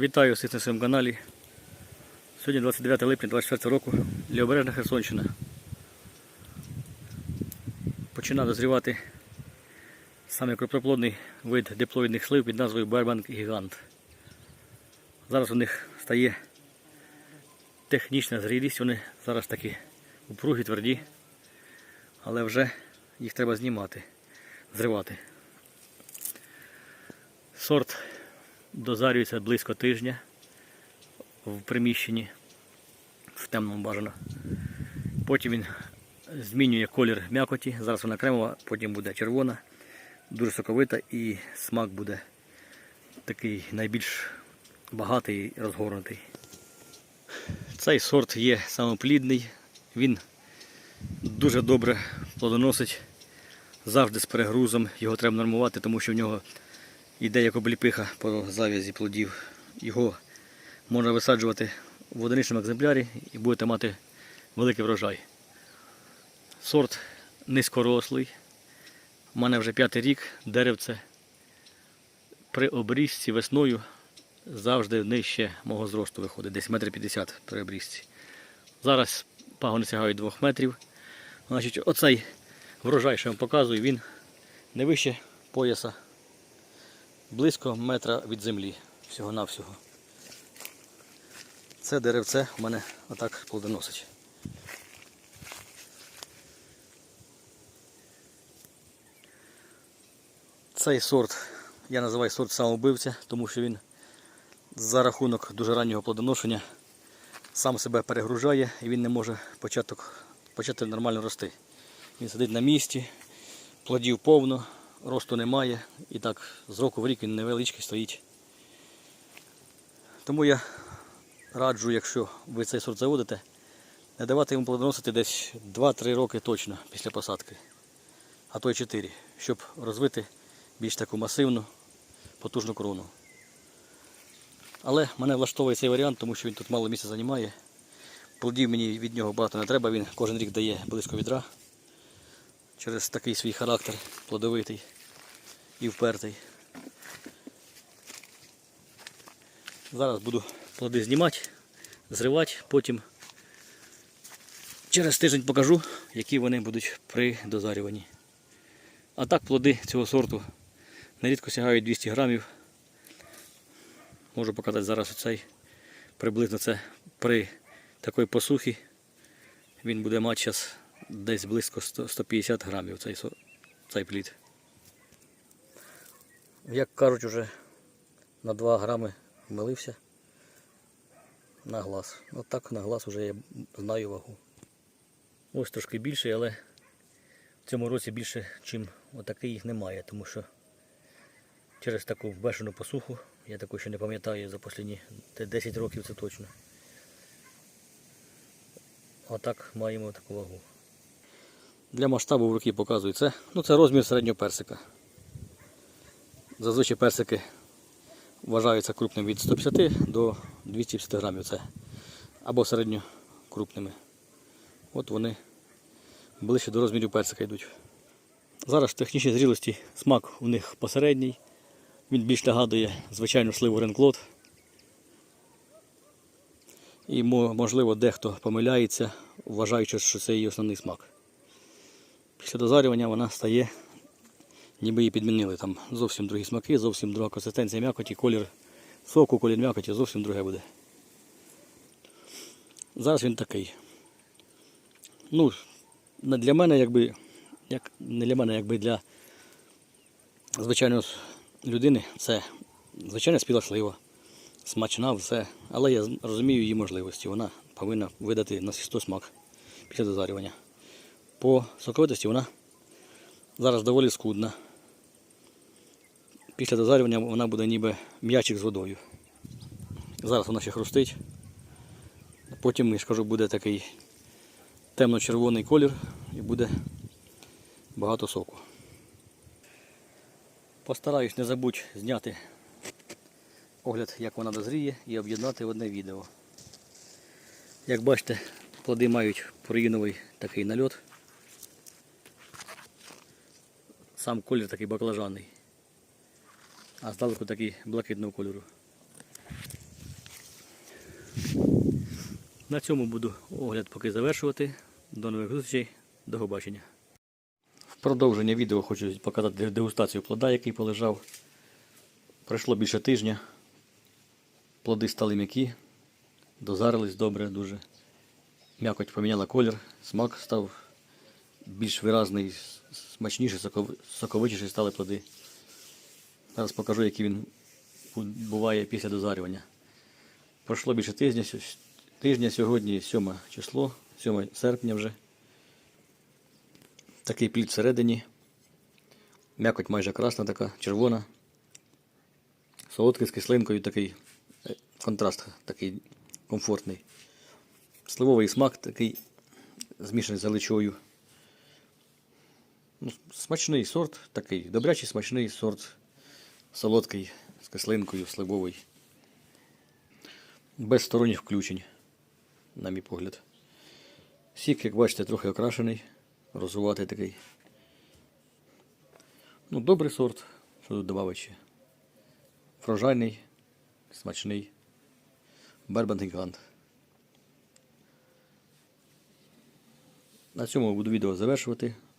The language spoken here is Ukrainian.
Вітаю всіх на своєму каналі. Сьогодні 29 липня 24 року, Лівобережна Херсонщина. Починає дозрівати саме крупноплодний вид диплоїдних слив під назвою Бербанк Гігант. Зараз у них стає технічна зрілість, вони зараз такі упругі, тверді, але вже їх треба знімати, зривати. Сорт дозарюється близько тижня в приміщенні, в темному бажано. Потім він змінює колір м'якоті. Зараз вона кремова, потім буде червона, дуже соковита і смак буде такий найбільш багатий і розгорнутий. Цей сорт є самоплідний, він дуже добре плодоносить, завжди з перегрузом. Його треба нормувати, тому що в нього йде як обліпиха по зав'язі плодів. Його можна висаджувати в одиничному екземплярі і будете мати великий врожай. Сорт низькорослий. У мене вже п'ятий рік деревце при обрізці весною завжди нижче мого зросту виходить, десь метр п'ятдесят при обрізці. Зараз пагони сягають двох метрів. Значить, оцей врожай, що я вам показую, він не вище пояса близько метра від землі всього-навсього. Це деревце у мене отак плодоносить. Цей сорт я називаю сорт самовбивця, тому що він за рахунок дуже раннього плодоношення сам себе перегружає і він не може початок, почати нормально рости. Він сидить на місці, плодів повно, росту немає і так з року в рік він невеличкий стоїть. Тому я раджу, якщо ви цей сорт заводите, не давати йому плодоносити десь 2-3 роки точно після посадки, а то й 4, щоб розвити більш таку масивну, потужну крону. Але мене влаштовує цей варіант, тому що він тут мало місця займає. Плодів мені від нього багато не треба, він кожен рік дає близько відра через такий свій характер плодовитий і впертий. Зараз буду плоди знімати, зривати, потім через тиждень покажу, які вони будуть при дозарюванні. А так плоди цього сорту нерідко сягають 200 грамів. Можу показати зараз оцей. Приблизно це при такій посухі. Він буде мати зараз десь близько 150 грамів цей, цей плід. Як кажуть, уже на 2 грами вмилився на глаз. От так на глаз вже я знаю вагу. Ось трошки більший, але в цьому році більше, ніж отакий їх немає, тому що через таку бешену посуху, я таку ще не пам'ятаю за останні 10 років це точно. Отак маємо таку вагу. Для масштабу в руки показую це. Ну це розмір середнього персика. Зазвичай персики вважаються крупним від 150 до 250 грамів. Це або середньо крупними. От вони ближче до розмірів персика йдуть. Зараз в технічній зрілості смак у них посередній. Він більш нагадує звичайну сливу ренклот. І можливо дехто помиляється, вважаючи, що це її основний смак. Після дозарювання вона стає, ніби її підмінили. Там зовсім другі смаки, зовсім друга консистенція м'якоті, колір соку, колір м'якоті зовсім друге буде. Зараз він такий. Ну, для мене, якби, як, не для мене, якби для звичайної людини це звичайна спіла слива, смачна, все. Але я розумію її можливості. Вона повинна видати на 100 смак після дозарювання. По соковитості вона зараз доволі скудна. Після дозарювання вона буде ніби м'ячик з водою. Зараз вона ще хрустить. Потім, я ж буде такий темно-червоний колір і буде багато соку. Постараюсь не забудь зняти огляд, як вона дозріє, і об'єднати одне відео. Як бачите, плоди мають проїновий такий нальот. Сам колір такий баклажанний, а здалеку такий блакитного кольору. На цьому буду огляд поки завершувати. До нових зустрічей, до побачення. В продовження відео хочу показати дегустацію плода, який полежав. Пройшло більше тижня. Плоди стали м'які, дозарились добре дуже. М'якоть поміняла колір, смак став більш виразний, смачніший, соков- соковитіші стали плоди. Зараз покажу, який він буває після дозарювання. Пройшло більше тижня, тижня сьогодні 7 число, 7 серпня вже. Такий плід всередині. М'якоть майже красна така, червона. Солодкий з кислинкою такий е, контраст такий комфортний. Сливовий смак такий змішаний з галичою. Ну, смачний сорт, такий добрячий смачний сорт, солодкий з кислинкою, сливовий. Без сторонніх включень, на мій погляд. Сік, як бачите, трохи окрашений, розуватий такий. Ну, добрий сорт, що тут додати. Врожайний, смачний. Гігант. На цьому буду відео завершувати.